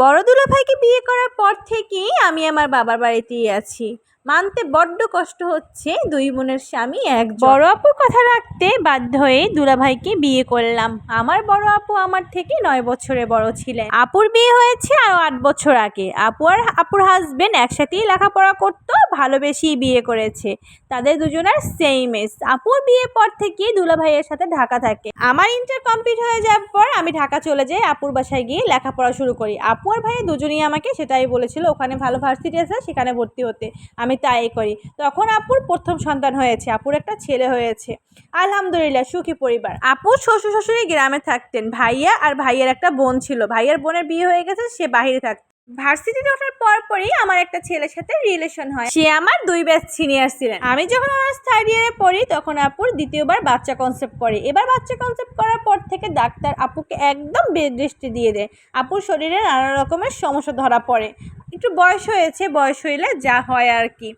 বড় দুলাভাইকে বিয়ে করার পর থেকেই আমি আমার বাবার বাড়িতেই আছি। মানতে বড্ড কষ্ট হচ্ছে দুই বোনের স্বামী এক বড় আপুর কথা রাখতে বাধ্য হয়ে দুলাভাইকে বিয়ে করলাম। আমার বড় আপু আমার থেকে নয় বছরে বড় ছিলেন। আপুর বিয়ে হয়েছে আরও আট বছর আগে। আপু আর আপুর হাজবেন্ড একসাথেই লেখাপড়া করতো ভালোবেসেই বিয়ে করেছে। তাদের দুজনের সেম এজ আপুর বিয়ে পর থেকে দুলাভাইয়ের সাথে ঢাকা থাকে। আমার ইন্টার কমপ্লিট হয়ে যাওয়ার পর আমি ঢাকা চলে যাই আপুর বাসায় গিয়ে লেখাপড়া শুরু করি। আপু আর ভাই দুজনেই আমাকে সেটাই বলেছিল ওখানে ভালো ভার্সিটি আছে সেখানে ভর্তি হতে। আমি তাই করি। তখন আপুর প্রথম সন্তান হয়েছে, আপুর একটা ছেলে হয়েছে। আলহামদুলিল্লাহ, সুখী পরিবার। আপু শ্বশুর শাশুড়ি গ্রামে থাকতেন। ভাইয়া আর ভাইয়ের একটা বোন ছিল। ভাইয়ের বোনের বিয়ে হয়ে গেছে, সে বাহিরে থাকতো। ভার্সিটিতে ওঠার পর পরই আমার একটা ছেলের সাথে রিলেশন হয়। সে আমার দুই ব্যাচ সিনিয়র ছিলেন। আমি যখন অনার্স থার্ড ইয়ারে পড়ি, তখন আপুর দ্বিতীয়বার বাচ্চা কনসেপ্ট করে। এবার বাচ্চা কনসেপ্ট করার পর থেকে ডাক্তার আপুকে একদম রেস্টে দিয়ে দেয়। আপুর শরীরে নানা রকমের সমস্যা ধরা পড়ে। একটু বয়স হয়েছে, বয়স হইলে যা হয় আর কি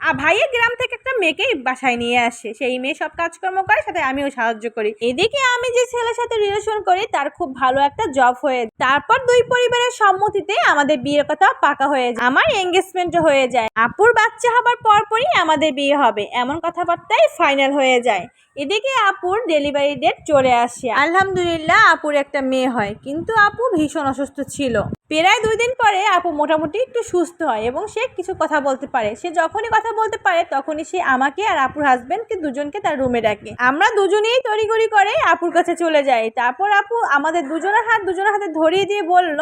আর ভাইয়ের গ্রাম থেকে একটা মেয়েকেই বাসায় নিয়ে আসে। সেই মেয়ে সব কাজকর্ম করে, সাথে আমিও সাহায্য করি। এদিকে আমি যে ছেলের সাথে রিলেশন করি, তার খুব ভালো একটা জব হয়ে। তারপর দুই পরিবারের সম্মতিতে আমাদের বিয়ের কথা পাকা হয়ে যায়। আমার এঙ্গেজমেন্টও হয়ে যায়। আপুর বাচ্চা হবার পরপরই আমাদের বিয়ে হবে। এমন কথাবার্তাই ফাইনাল হয়ে যায়। এদিকে আপুর ডেলিভারি ডেট চলে আসে। আলহামদুলিল্লাহ, আপুর একটা মেয়ে হয়। কিন্তু আপু ভীষণ অসুস্থ ছিল। প্রায় দুই দিন পরে আপু মোটামুটি একটু সুস্থ হয় এবং সে কিছু কথা বলতে পারে। সে যখনই কথা বলতে পারে, তখনই সে আমাকে আর আপুর হাজবেন্ডকে দুজনকে তার রুমে ডাকে। আমরা দুজনেই তড়িগড়ি করে আপুর কাছে চলে যাই। তারপর আপু আমাদের দুজনের হাত দুজনের হাতে ধরিয়ে দিয়ে বলল,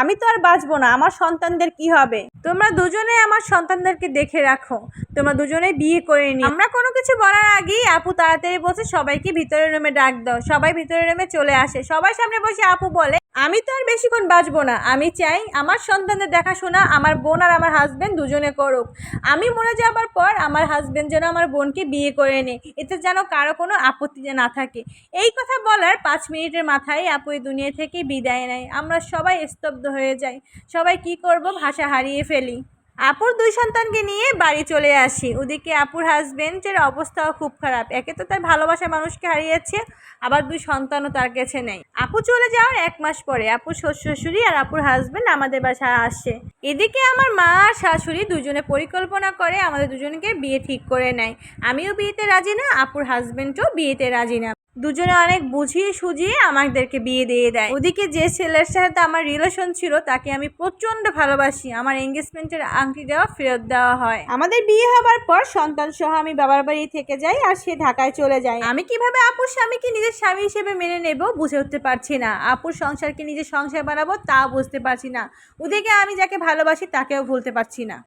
আমি তো আর বাঁচবো না, আমার সন্তানদের কি হবে? তোমরা দুজনে আমার সন্তানদেরকে দেখে রাখো। তোমরা দুজনে বিয়ে করে নি আমরা কোনো কিছু বলার আগেই আপু তাড়াতাড়ি বসে সবাইকে ভিতরের রুমে ডাক দাও। সবাই ভিতরের রুমে চলে আসে। সবাই সামনে বসে আপু বলে আমি তো আর বেশিক্ষণ বাঁচবো না। আমি চাই আমার সন্তানদের দেখাশোনা আমার বোন আর আমার হাজব্যান্ড দুজনে করুক। আমি মরে যাবার পর আমার হাজব্যান্ড যেন আমার বোনকে বিয়ে করে নেয় এতে যেন কারও কোনো আপত্তি না থাকে। এই কথা বলার পাঁচ মিনিটের মাথায় আপু এই দুনিয়া থেকে বিদায় নেয়। আমরা সবাই স্তব্ধ হয়ে যাই। সবাই কি করব? ভাষা হারিয়ে ফেলি। আপুর দুই সন্তানকে নিয়ে বাড়ি চলে আসি। ওদিকে আপুর হাজবেন্ডের অবস্থাও খুব খারাপ। একে তো তার ভালোবাসা মানুষকে হারিয়েছে, আবার দুই সন্তানও তার কাছে নেই। আপু চলে যাওয়ার এক মাস পরে আপুর শ্বশুর শাশুড়ি আর আপুর হাজবেন্ড আমাদের বাসায় আসে। এদিকে আমার মা আর শাশুড়ি দুজনে পরিকল্পনা করে আমাদের দুজনকে বিয়ে ঠিক করে নেয়। আমিও বিয়েতে রাজি না, আপুর হাজবেন্ডও বিয়েতে রাজি না। দুজনে অনেক বুঝিয়ে সুঝিয়ে আমাদেরকে বিয়ে দিয়ে দেয়। ওদিকে যে ছেলের সাথে আমার রিলেশন ছিল, তাকে আমি প্রচণ্ড ভালোবাসি। আমার এঙ্গেজমেন্টের আংটি দেওয়া ফেরত দেওয়া হয়। আমাদের বিয়ে হবার পর সন্তান সহ আমি বাবার বাড়ি থেকে যাই আর সে ঢাকায় চলে যায়। আমি কীভাবে আপুর স্বামীকে নিজের স্বামী হিসেবে মেনে নেব বুঝে উঠতে পারছি না। আপুর সংসারকে নিজের সংসার বানাবো তা বুঝতে পারছি না। ওদিকে আমি যাকে ভালোবাসি তাকেও ভুলতে পারছি না।